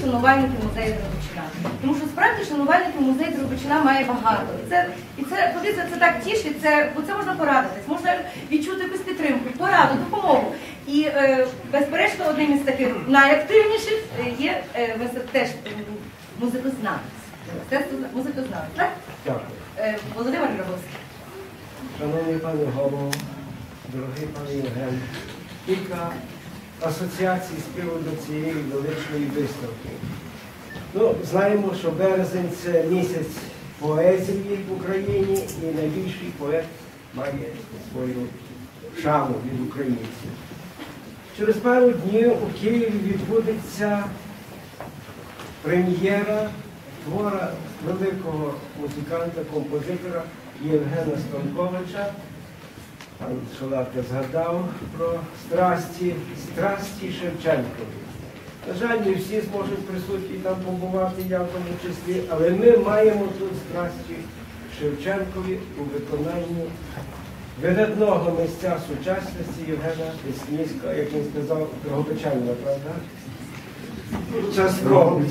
шанувальників музею Дрогобичина. Тому що справді шанувальників музею Дрогобичина має багато. І це, і це, подивіться, це так тішить, це, бо це можна порадитись, можна відчути якусь підтримку, пораду, допомогу. І е, безперечно, одним із таких найактивніших е, є е, теж музикознавець. Мистецтво музикознавець, так? Дякую. Е, Володимир Гробовський. Шановний пане голово, дорогий пане Євген, кілька асоціацій з приводу цієї величної виставки. Ну, знаємо, що березень це місяць поезії в Україні і найбільший поет має свою шану від українців. Через пару днів у Києві відбудеться прем'єра твора великого музиканта, композитора Євгена Станковича. Пан Шалатка згадав про страсті, страсті Шевченкові. На жаль, не всі зможуть присутні там побувати, я в тому числі, але ми маємо тут страсті Шевченкові у виконанні видатного місця сучасності Євгена Лісніцького, як він сказав, Дрогобичанина, правда? Частково.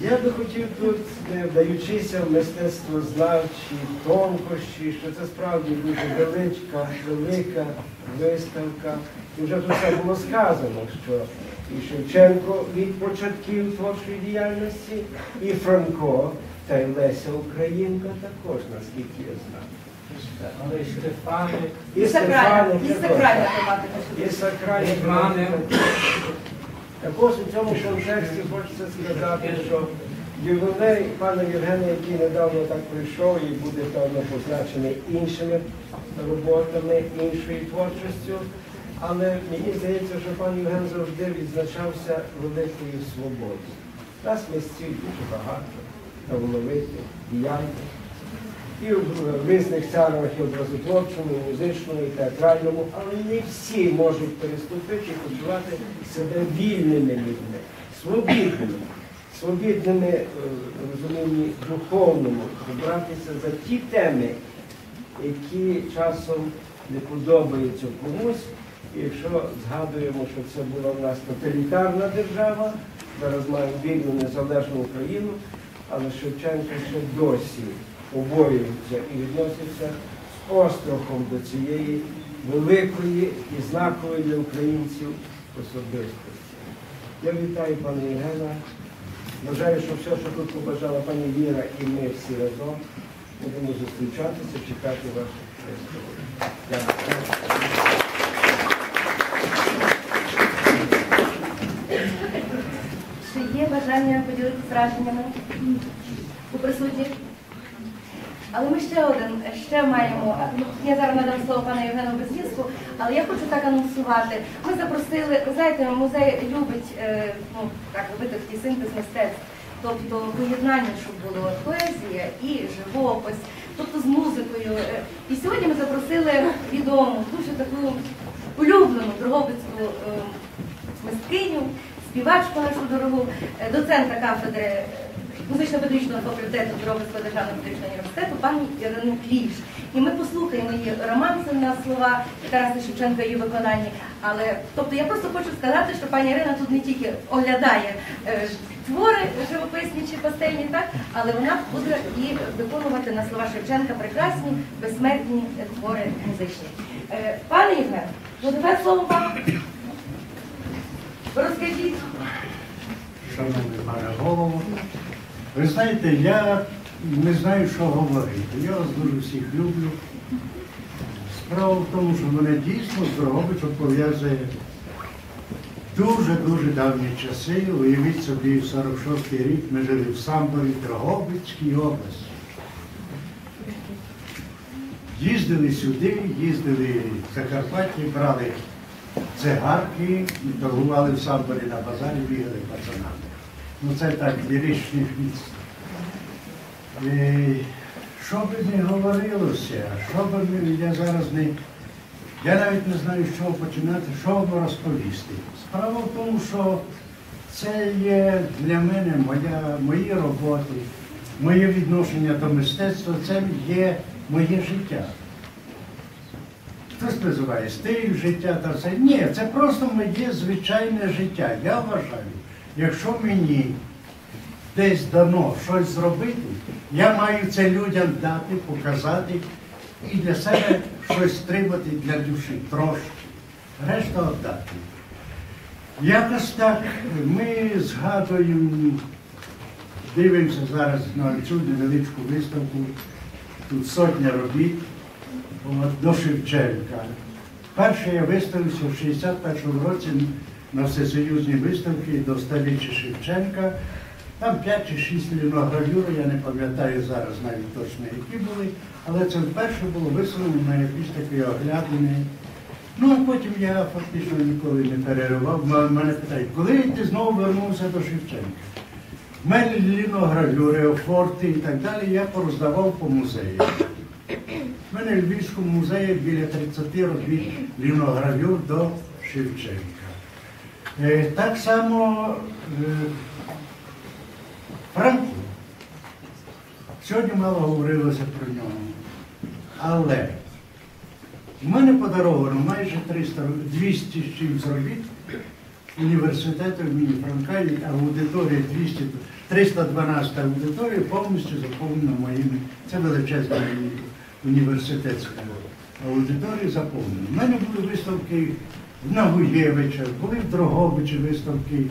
Я би хотів тут, не вдаючися в мистецтвознавчі тонкощі, що це справді дуже величка, велика виставка. І вже тут все було сказано, що і Шевченко від початків творчої діяльності, і Франко, та й Леся Українка також, наскільки я знаю. Але й Стефаник, І сакральна, і сакральна тематика. І сакральні Івани. Також у цьому контексті хочеться сказати, що ювілей пана Євгена, який недавно так прийшов і буде певно позначений іншими роботами, іншою творчістю. Але мені здається, що пан Євген завжди відзначався великою свободою. Нас місців дуже багато, талановитих, діяльних. І в різних сценах і образотворчому, і музичному, і театральному, але не всі можуть переступити і почувати себе вільними людьми, свобідними, свобідними е, розумінні духовному, братися за ті теми, які часом не подобаються комусь. І якщо згадуємо, що це була в нас тоталітарна держава, зараз маємо вільну незалежну Україну, але Шевченко ще досі обоюється і відноситься з острахом до цієї великої і знакової для українців особистості. Я вітаю пана Євгена. Бажаю, що все, що тут побажала пані Віра і ми всі разом, будемо зустрічатися, чекати ваших. Дякую. Чи є бажання поділитися враженнями у присутніх? Але ми ще один, ще маємо. ну, Я зараз надам слово пану Євгену Безліску, але я хочу так анонсувати. Ми запросили, ви знаєте, музей любить е, ну, так робити такий синтез мистецтв. Тобто поєднання, щоб було поезія і живопис, тобто з музикою. Е, І сьогодні ми запросили відому, дуже таку улюблену Дрогобицьку е, мисткиню, співачку нашу дорогу, доцента кафедри музично-педагогічного факультету Дрогобицького державного педагогічного університету пані Ірину Кліш. І ми послухаємо її романси на слова Тараса Шевченка її виконанні. Але тобто я просто хочу сказати, що пані Ірина тут не тільки оглядає е, твори живописні чи пастельні, так, але вона буде і виконувати на слова Шевченка прекрасні, безсмертні твори музичні. Е, Пане Євген, буде слово вам. Розкажіть. Шановний пане голово, ви знаєте, я не знаю, що говорити. Я вас дуже всіх люблю. Справа в тому, що мене дійсно з Дрогобичем пов'язує дуже-дуже давні часи. Уявіть собі, в 46-й рік ми жили в Самборі, Дрогобицькій області. Їздили сюди, їздили в Закарпаття, брали цигарки, торгували в Самборі на базарі, бігали пацанами. Ну це так, ліричних місць. Е, Що би не говорилося, що би ми, я зараз не. Я навіть не знаю, з чого починати, що вам розповісти. Справа в тому, що це є для мене моя, мої роботи, моє відношення до мистецтва, це є моє життя. хтось називає стиль життя та все. Ні, це просто моє звичайне життя. Я вважаю, якщо мені десь дано щось зробити, я маю це людям дати, показати і для себе щось стримати для душі трошки. Решта віддати. Якось так ми згадуємо, дивимося зараз на цю невеличку виставку. Тут сотня робіт от, до Шевченка. Перше я виставився в 61-му році на всесоюзній виставці до століття Шевченка. Там 5 чи 6 ліногравюр, я не пам'ятаю зараз навіть точно, які були, але це вперше було висловлено на якісь такі оглядини. Ну, а потім я фактично ніколи не переривав. Мене питають, коли ти знову вернувся до Шевченка? У мене ліногравюри, форти і так далі я пороздавав по музею. У мене в Львівському музеї біля 30 робіт ліногравюр до Шевченка. Е, Так само е, Франко. Сьогодні мало говорилося про нього. Але у мене подаровано майже 300, роб- 200 з чимсь робіт університету імені Франка, і аудиторія 200, 312 аудиторія повністю заповнена моїми. Це величезна університетська аудиторія заповнена. У мене були виставки в Нагуєвича, були в Дрогобичі виставки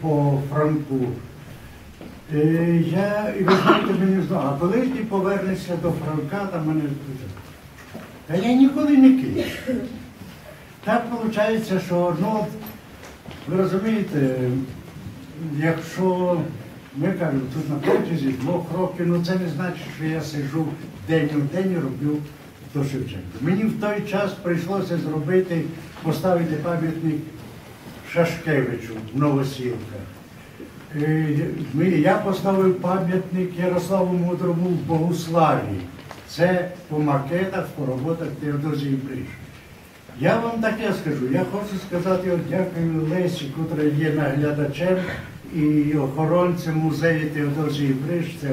по, Франку. Е, я, і ви знаєте, мені знав, а коли ти повернешся до Франка, там мене питають, та я ніколи не кину. Так виходить, що ну, ви розумієте, якщо ми кажемо, тут на протязі двох років, ну це не значить, що я сиджу день у день і роблю до Шевченка. Мені в той час прийшлося зробити, поставити пам'ятник Шашкевичу в Новосілках. Е, Я поставив пам'ятник Ярославу Мудрому в Богуславі. Це по макетах, по роботах Теодозії Бриш. Я вам таке скажу. Я хочу сказати дякую Лесі, котра є наглядачем і охоронцем музею Теодозії Бриш. Це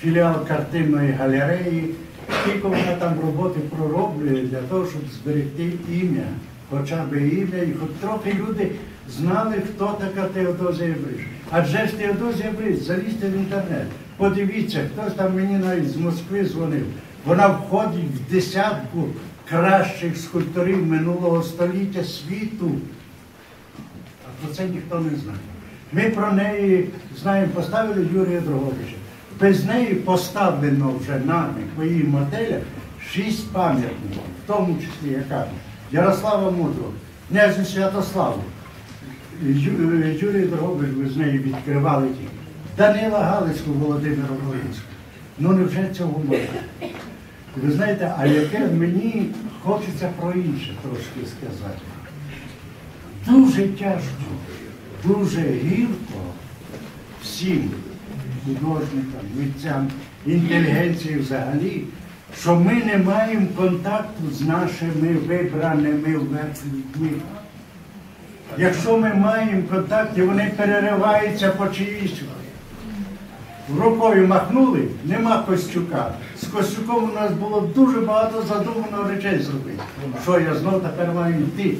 філіал картинної галереї. Скільки вона там роботи пророблює для того, щоб зберегти ім'я, хоча б ім'я, і хоч трохи люди знали, хто така Теодозія Бриш. Адже ж Теодозія Бриш, залізьте в інтернет, подивіться, хтось там мені навіть з Москви дзвонив. Вона входить в десятку кращих скульпторів минулого століття світу. А про це ніхто не знає. Ми про неї знаємо, поставили Юрія Дроговича. Без неї поставлено вже нами по її моделях шість пам'ятників, в тому числі яка Ярослава Мудрого, князю Святославу, Юрій Дрогович, ви з нею відкривали ті. Данила Галицького, Володимира Волинського. Ну невже цього можна? Ви знаєте, а яке мені хочеться про інше трошки сказати. Дуже тяжко, дуже гірко всім художникам, митцям, інтелігенції взагалі, що ми не маємо контакту з нашими вибраними вверх людьми. Якщо ми маємо контакт, і вони перериваються по чиїсь рукою махнули, нема Костюка. З Костюком у нас було дуже багато задумано речей зробити. Що я знов тепер маю йти.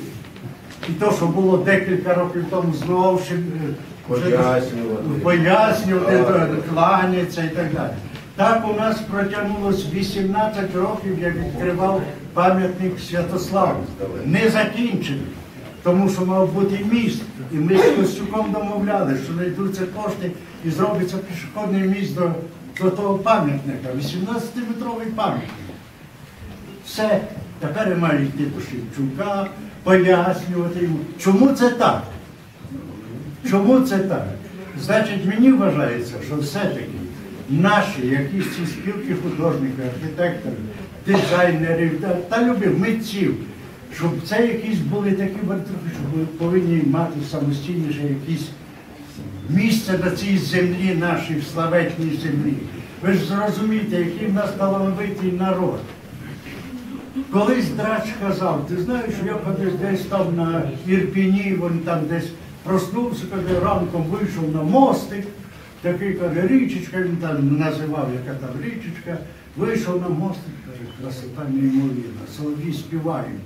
І то, що було декілька років тому знову Пояснювати. пояснювати, кланяться і так далі. Так у нас протягнулось 18 років, я відкривав пам'ятник Святославу. Не закінчений, тому що мав бути міст. І ми з Костюком домовляли, що знайдуться кошти і зробиться пішохідний міст до, до того пам'ятника. 18-метровий пам'ятник. Все, тепер я маю йти до Шевчука, пояснювати йому, чому це так. Чому це так? Значить, мені вважається, що все-таки наші якісь ці спілки художників, архітекторів, дизайнерів та, любих митців, щоб це якісь були такі вартухи, що ви повинні мати самостійніше якісь місце на цій землі, нашій славетній землі. Ви ж зрозумієте, який в нас талановитий народ. Колись драч казав, ти знаєш, я десь там на Ірпіні, він там десь проснувся, коли ранком вийшов на мостик, Такий каже, річечка, він там називав, яка там річечка. Вийшов на мост, каже, красота неймовірна, солов'ї співають.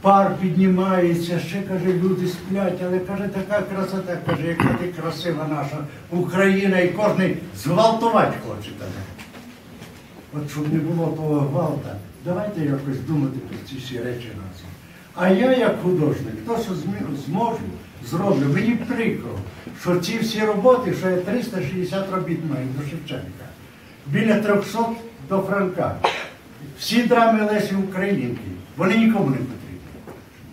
Пар піднімається, ще каже, люди сплять, але каже, така красота, каже, яка ти красива наша Україна, і кожен зґвалтувати хоче тебе. От щоб не було того гвалта, давайте якось думати про ці всі речі разом. А я, як художник, то, що зможу, зроблю. Мені прикро, що ці всі роботи, що я 360 робіт маю до Шевченка, біля 300 до Франка. Всі драми Лесі Українки, вони нікому не потрібні.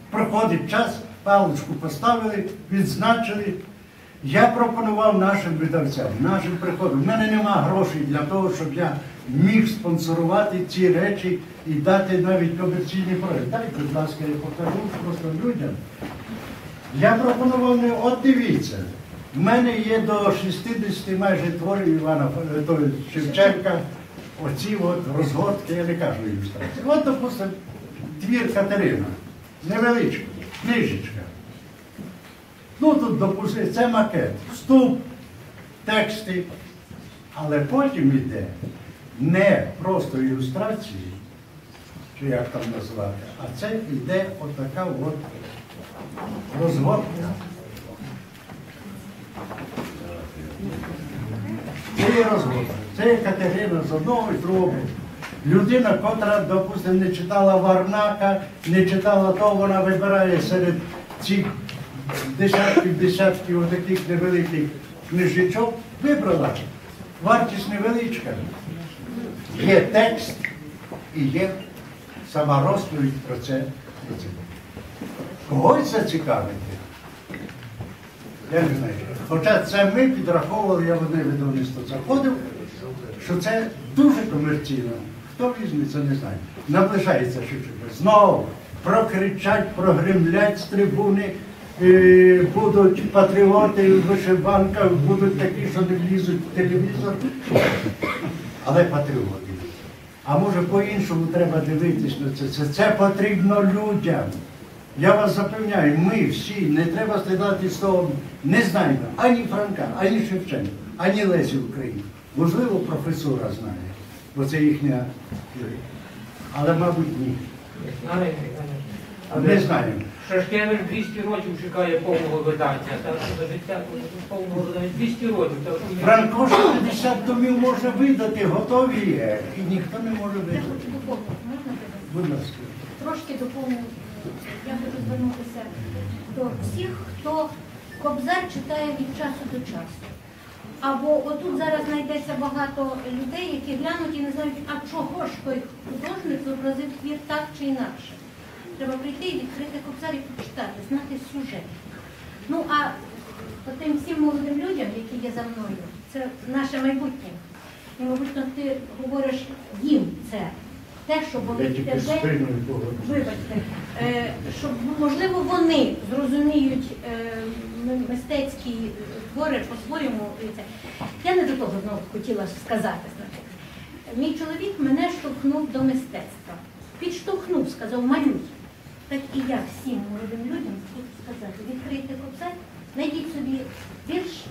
Проходить час, паличку поставили, відзначили. Я пропонував нашим видавцям, нашим приходам. У мене нема грошей для того, щоб я міг спонсорувати ці речі і дати навіть комерційні проекти. Дайте, будь ласка, я покажу просто людям. Я пропонував не от дивіться. В мене є до 60 майже творів Івана то Шевченка. Оці от розгортки, я не кажу ілюстрації. От, допустимо, твір Катерина. Невеличкий, книжечка. Ну тут, допустимо, це макет, вступ, тексти. Але потім йде не просто ілюстрації, чи як там назвати, а це йде отака от розгортка. Це є розгортка. Це є Катерина з одного і другого. Людина, котра, допустимо, не читала Варнака, не читала того, вона вибирає серед цих десятків, десятків таких невеликих книжечок, вибрала. Вартість невеличка. Є текст і є сама розповідь про це. Про це. Зацікавити. Я не знаю. Хоча це ми підраховували, я в одне видавництво заходив, що це дуже комерційно. Хто візьме, це не знаю. Наближається Шевченко. Знову прокричать, прогремлять з трибуни, е, будуть патріоти в вишиванках, будуть такі, що не влізуть в телевізор. Але патріоти. А може по-іншому треба дивитись на це. Це, це потрібно людям. Я вас запевняю, ми всі не треба стидати з того, не знаємо ані Франка, ані Шевченка, ані Лесі України. Можливо, професора знає, бо це їхня. Але, мабуть, ні. Не знаємо. Шашкевич 200 років чекає повного видання. Так що до життя повного видання 200 років. Так що ми- Франко 60 томів може видати, готові є, і ніхто не може видати. Можна Будь ласка. трошки доповню. Я хочу звернутися до всіх, хто Кобзар читає від часу до часу. Або отут зараз знайдеться багато людей, які глянуть і не знають, а чого ж той художник зобразив твір так чи інакше. Треба прийти і відкрити Кобзар і почитати, знати сюжет. Ну а тим всім молодим людям, які є за мною, це наше майбутнє. І, мабуть, ти говориш їм це, те, що болить тебе. Вибачте, е, щоб можливо вони зрозуміють е, мистецькі твори по-своєму. Я не до того знову хотіла сказати. Мій чоловік мене штовхнув до мистецтва. Підштовхнув, сказав, малюй. Так і я всім молодим людям хочу сказати, відкрийте кобзар, знайдіть собі вірш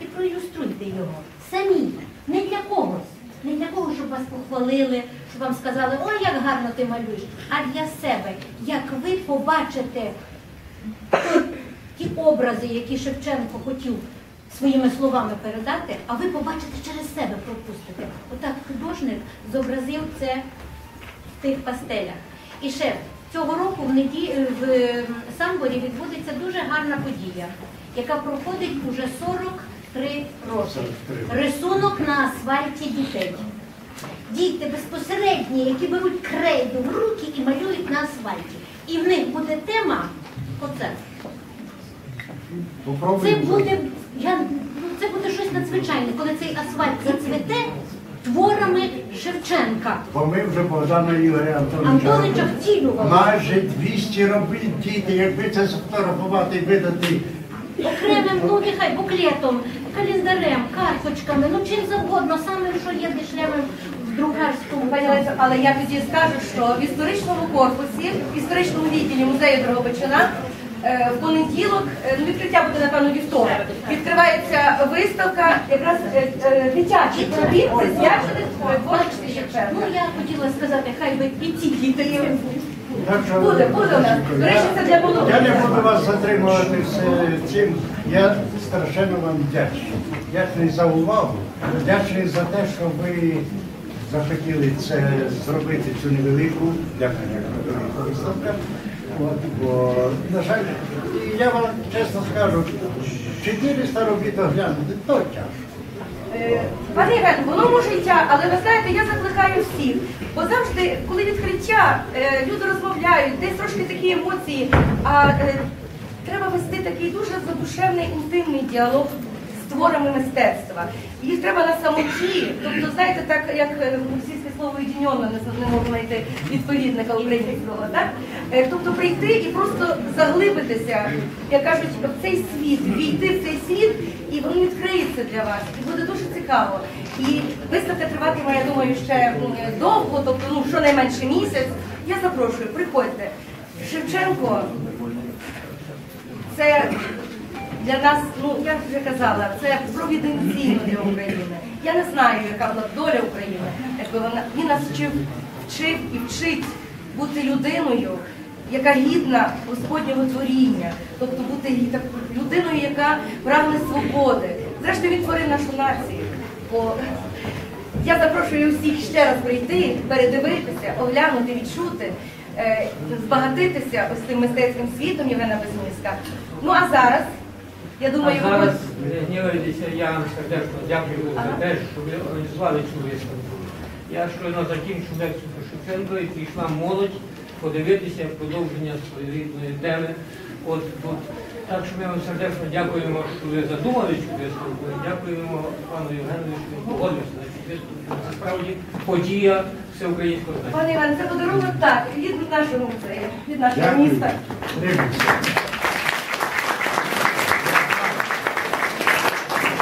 і проілюструйте його. Самі, не для когось. Не для того, щоб вас похвалили, щоб вам сказали, ой, як гарно ти малюєш, а для себе, як ви побачите ті образи, які Шевченко хотів своїми словами передати, а ви побачите через себе пропустите. Отак художник зобразив це в тих пастелях. І ще цього року в, неді... в е, Самборі відбудеться дуже гарна подія, яка проходить уже 43 роки. Рисунок на асфальті дітей. Діти безпосередні, які беруть крейду в руки і малюють на асфальті. І в них буде тема оце. Це буде, я, ну, це буде щось надзвичайне, коли цей асфальт зацвіте творами Шевченка. Бо ми вже Богдана Ігоря Антоновича Антонича втілювали. майже 200 робіт діти, якби це сфотографувати і видати. Окремим, ну нехай буклетом, календарем, карточками, ну чим завгодно, самим, що є дешевим в другарському. Пані Лесю, але я тоді скажу, що в історичному корпусі, в історичному відділі музею Дрогобичина В понеділок, е, ну відкриття буде напевно вівторок. Відкривається виставка якраз е, е, дитячих робіт, присвячених творчості Ну я хотіла сказати, хай би і ці діти. Буде, буде у нас. До речі, це для молодих. Я не буду вас затримувати з цим. Я страшенно вам вдячний. Вдячний за увагу, вдячний за те, що ви захотіли це зробити цю невелику, дякую. Бо, на жаль, я вам чесно скажу, 400 робіт оглянути, то тяжко. Е, Пане Євген, воно може але ви знаєте, я закликаю всіх. Бо завжди, коли відкриття, е, люди розмовляють, десь трошки такі емоції, а е, треба вести такий дуже задушевний, інтимний діалог з творами мистецтва. Їх треба на самоті. Тобто, знаєте, так як російське слово «єдиньонно» не, можу знайти відповідника українського, так? Е, Тобто прийти і просто заглибитися, як кажуть, в цей світ, війти в цей світ, і він відкриється для вас. І буде дуже цікаво. І виставка триватиме, я думаю, ще довго, тобто ну, щонайменше місяць. Я запрошую, приходьте. Шевченко це для нас, ну я вже казала, це провіденційно для України. Я не знаю, яка була доля України, якби вона він нас вчив, вчив і вчить бути людиною, яка гідна Господнього творіння, тобто бути людиною, яка прагне свободи. Зрештою, він творив нашу націю. Бо я запрошую всіх ще раз прийти, передивитися, оглянути, відчути, е, збагатитися ось цим мистецьким світом Євгена Безміська. Ну а зараз, я думаю, А зараз не я вам сердечно дякую за те, що ви організували цю виставку. Я щойно закінчу лекцію про Шевченка і прийшла молодь подивитися продовження своєрідної теми. От тут. Так що ми вам сердечно дякуємо, що ви задумали цю виставку. Дякуємо пану Євгеновичу, що погодився на цю виставку. Це справді подія всеукраїнського значення. Пане Іван, це подарунок так, від нашого музею, від нашого міста. Дивіться.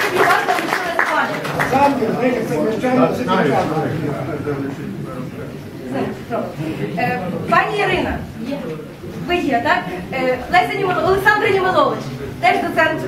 Щоб і вас залишилась Пані Ірина, ви є, так? Е, Леся Німело- Олександр Німелович, теж доцент